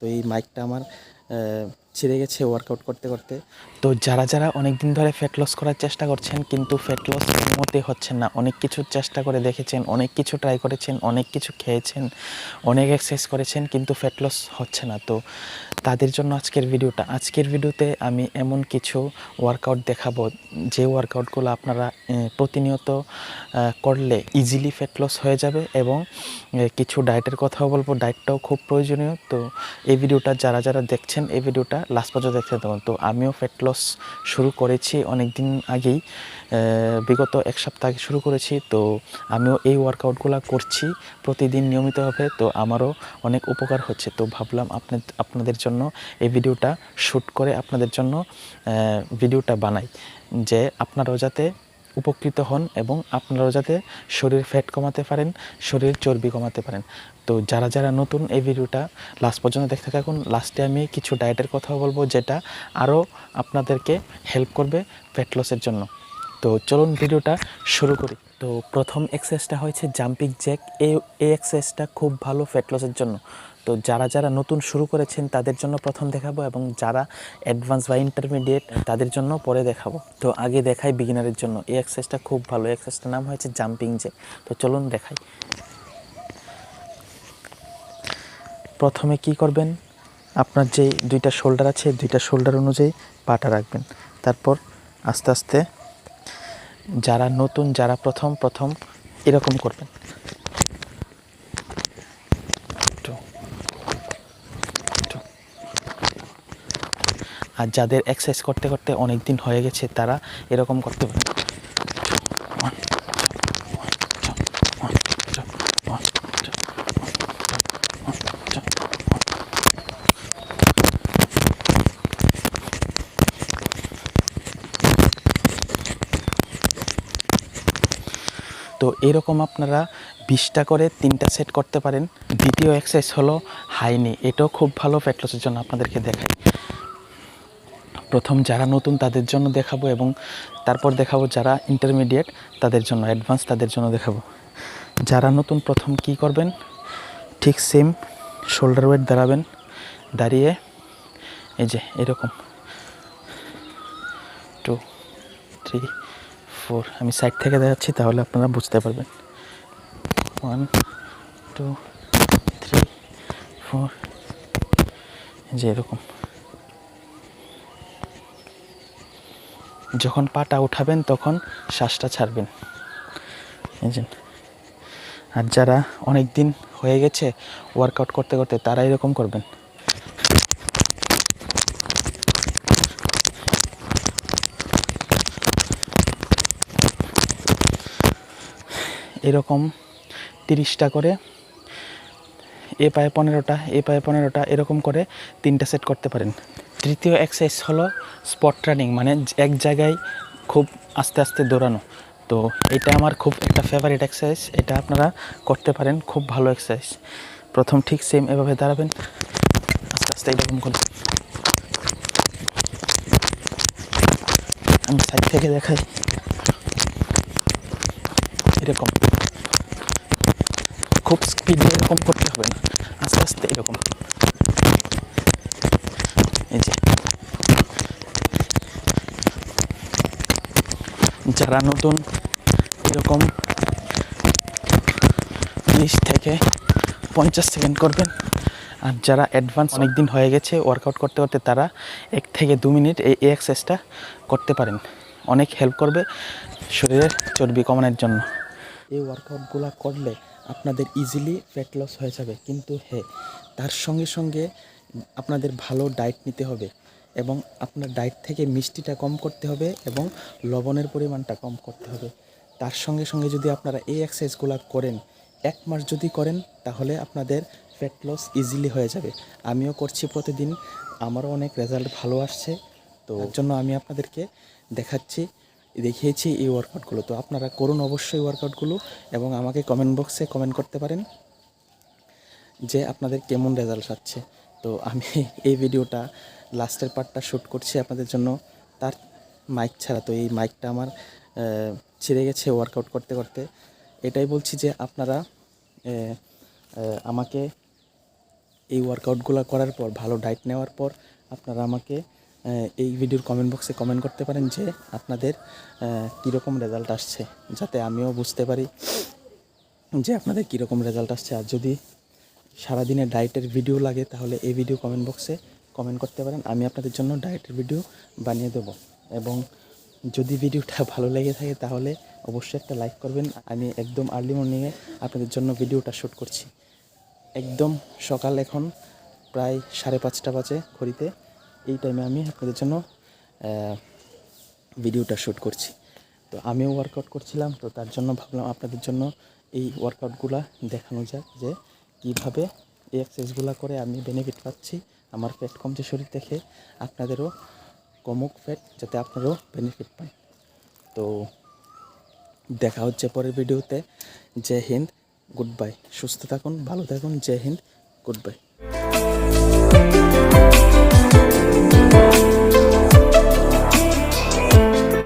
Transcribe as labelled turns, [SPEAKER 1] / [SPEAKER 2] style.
[SPEAKER 1] তো এই মাইকটা আমার ছিঁড়ে গেছে ওয়ার্কআউট করতে করতে।
[SPEAKER 2] তো যারা যারা অনেক দিন ধরে ফ্যাট লস করার চেষ্টা করছেন, কিন্তু ফ্যাট লস মোটেই হচ্ছে না। অনেক কিছু চেষ্টা করে দেখেছেন, অনেক কিছু ট্রাই করেছেন, অনেক কিছু খেয়েছেন, অনেক এক্সারসাইজ করেছেন, কিন্তু ফ্যাট লস হচ্ছে না। তো তাদের জন্য আজকের ভিডিওটা, আজকের ভিডিওতে আমি এমন কিছু ওয়ার্কআউট দেখাবো, যে ওয়ার্কআউটগুলো আপনারা প্রতিনিয়ত করলে ইজিলি ফ্যাট লস হয়ে যাবে এবং কিছু ডায়েটের কথাও বলব ডায়েটটাও খুব প্রয়োজনীয়। তো এই ভিডিওটা যারা যারা দেখছেন এই ভিডিওটা লাস্ট পর্যন্ত দেখতে থাকুন। তো আমিও ফ্যাট লস শুরু করেছি অনেক দিন আগেই বিগত এক সপ্তাহ আগে শুরু করেছি। তো আমিও এই ওয়ার্কআউটগুলো করছি প্রতিদিন নিয়মিতভাবে। তো আমারও অনেক উপকার হচ্ছে। তো ভাবলাম আপনার আপনাদের জন্য এই ভিডিওটা শ্যুট করে আপনাদের জন্য ভিডিওটা বানাই। যে আপনারাও যাতে উপকৃত হন এবং আপনারাও যাতে শরীর ফ্যাট কমাতে পারেন, শরীর চর্বি কমাতে পারেন। তো যারা যারা নতুন এই ভিডিওটা লাস্ট পর্যন্ত দেখতে থাকুন লাস্টে আমি কিছু ডায়েটের কথা বলব যেটা আরও আপনাদেরকে হেল্প করবে ফ্যাট লসের জন্য। তো চলুন ভিডিওটা শুরু করি। তো প্রথম এক্সারসাইজটা হয়েছে জাম্পিং জ্যাক এই এক্সারসাইজটা খুব ভালো ফ্যাট লসের জন্য। তো যারা যারা নতুন শুরু করেছেন তাদের জন্য প্রথম দেখাবো এবং যারা অ্যাডভান্স বা ইন্টারমিডিয়েট তাদের জন্য পরে দেখাবো। তো আগে দেখাই বিগিনারের জন্য। এই এক্সারসাইজটা খুব ভালো। এক্সারসাইজটার নাম হয়েছে জাম্পিং জ্যাক তো চলুন দেখাই। প্রথমে কি করবেন? আপনার যে দুইটা শোল্ডার আছে, দুইটা শোল্ডার অনুযায়ী পাটা রাখবেন। তারপর আস্তে আস্তে যারা নতুন, যারা প্রথম প্রথম এরকম করবেন। আর যাদের এক্সারসাইজ করতে করতে অনেক দিন হয়ে গেছে, তারা এরকম করতে one. তো এরকম আপনারা বিশটা করে তিনটা সেট করতে পারেন। দ্বিতীয় এক্সারসাইজ হলো হাইনি। এটাও খুব ভালো ফ্যাট লসের জন্য আপনাদেরকে দেখাই। প্রথম যারা নতুন তাদের জন্য দেখাবো এবং তারপর দেখাবো যারা ইন্টারমিডিয়েট তাদের জন্য অ্যাডভান্স তাদের জন্য দেখাবো। যারা নতুন প্রথম কি করবেন? ঠিক সেম শোল্ডার ওয়েট দাঁড়াবেন, দাঁড়িয়ে, এই যে এরকম। টু থ্রি ফোর আমি সাইড থেকে দেখাচ্ছি, তাহলে আপনারা বুঝতে পারবেন। ওয়ান টু থ্রি ফোর যে এরকম। যখন পাটা উঠাবেন, তখন শ্বাসটা ছাড়বেন। আর যারা অনেক দিন হয়ে গেছে ওয়ার্কআউট করতে করতে, তারা এরকম করবেন। এরকম তিরিশটা করে, এ পায়ে পনেরোটা, এ পায়ে পনেরোটা, এরকম করে তিনটা সেট করতে পারেন। তৃতীয় এক্সারসাইজ হলো স্পট রানিং মানে এক জায়গায় খুব আস্তে আস্তে দৌড়ানো। তো এটা আমার খুব একটা ফেভারিট এক্সারসাইজ এটা আপনারা করতে পারেন, খুব ভালো এক্সারসাইজ প্রথম ঠিক সেম এভাবে দাঁড়াবেন। আস্তে আস্তে এরকম করবেন আমি সাইড থেকে দেখাই। এরকম। খুব স্পিডে এরকম করতে হবে না। আস্তে আস্তে এরকম। যে। যারা নতুন এরকম তিরিশ থেকে পঞ্চাশ সেকেন্ড করবেন, আর যারা অ্যাডভান্স অনেক দিন হয়ে গেছে ওয়ার্কআউট করতে করতে তারা এক থেকে দু মিনিট এই এই এক্সারসাইজটা করতে পারেন। অনেক হেল্প করবে শরীরের চর্বি কমানোর জন্য। এই ওয়ার্কআউটগুলো করলে আপনাদের ইজিলি ফ্যাট লস হয়ে যাবে। কিন্তু হ্যাঁ তার সঙ্গে সঙ্গে আপনাদের ভালো ডায়েট নিতে হবে এবং আপনার ডায়েট থেকে মিষ্টিটা কম করতে হবে এবং লবণের পরিমাণটা কম করতে হবে। তার সঙ্গে সঙ্গে যদি আপনারা এই এক্সারসাইজগুলো করেন, এক মাস যদি করেন, তাহলে আপনাদের ফ্যাট লস ইজিলি হয়ে যাবে। আমিও করছি প্রতিদিন, আমারও অনেক রেজাল্ট ভালো আসছে। তো এর জন্য আমি আপনাদেরকে দেখাচ্ছি, দেখিয়েছি এই ওয়ার্কআউটগুলো তো আপনারা করুন অবশ্যই ওয়ার্কআউটগুলো এবং আমাকে কমেন্ট বক্সে কমেন্ট করতে পারেন যে আপনাদের কেমন রেজাল্ট আসছে। তো আমি এই ভিডিওটা লাস্টের পার্টটা শ্যুট করছি আপনাদের জন্য। তার মাইক ছাড়া তো এই মাইকটা আমার ছিঁড়ে গেছে ওয়ার্কআউট করতে করতে। এটাই বলছি যে আপনারা আমাকে
[SPEAKER 1] এই ওয়ার্কআউটগুলো করার পর, ভালো ডায়েট নেওয়ার পর, আপনারা আমাকে এই ভিডিওর কমেন্ট বক্সে কমেন্ট করতে পারেন যে আপনাদের কীরকম রেজাল্ট আসছে। যাতে আমিও বুঝতে পারি যে আপনাদের কীরকম রেজাল্ট আসছে। আর যদি সারাদিনের ডায়েটের ভিডিও লাগে, তাহলে এই ভিডিও কমেন্ট বক্সে কমেন্ট করতে পারেন। আমি আপনাদের জন্য ডায়েটের ভিডিও বানিয়ে দেবো। এবং যদি ভিডিওটা ভালো লেগে থাকে, তাহলে অবশ্যই একটা লাইক করবেন। আমি একদম আর্লি মর্নিংয়ে আপনাদের জন্য ভিডিওটা শ্যুট করছি। একদম সকাল এখন, প্রায় সাড়ে পাঁচটা বাজে ঘড়িতে। এই টাইমে আমি আপনাদের জন্য ভিডিওটা শ্যুট করছি। তো আমিও ওয়ার্কআউট করছিলাম, তো তার জন্য ভাবলাম আপনাদের জন্য এই ওয়ার্কআউটগুলো দেখানো যাক যে কীভাবে এই এক্সারসাইজগুলো করে আমি বেনিফিট পাচ্ছি, আমার ফ্যাট কমছে শরীর থেকে, আপনাদেরও কমুক ফ্যাট যাতে আপনারাও বেনিফিট পান তো দেখা হচ্ছে পরের ভিডিওতে। জয় হিন্দ গুড বাই সুস্থ থাকুন, ভালো থাকুন, জয় হিন্দ গুড বাই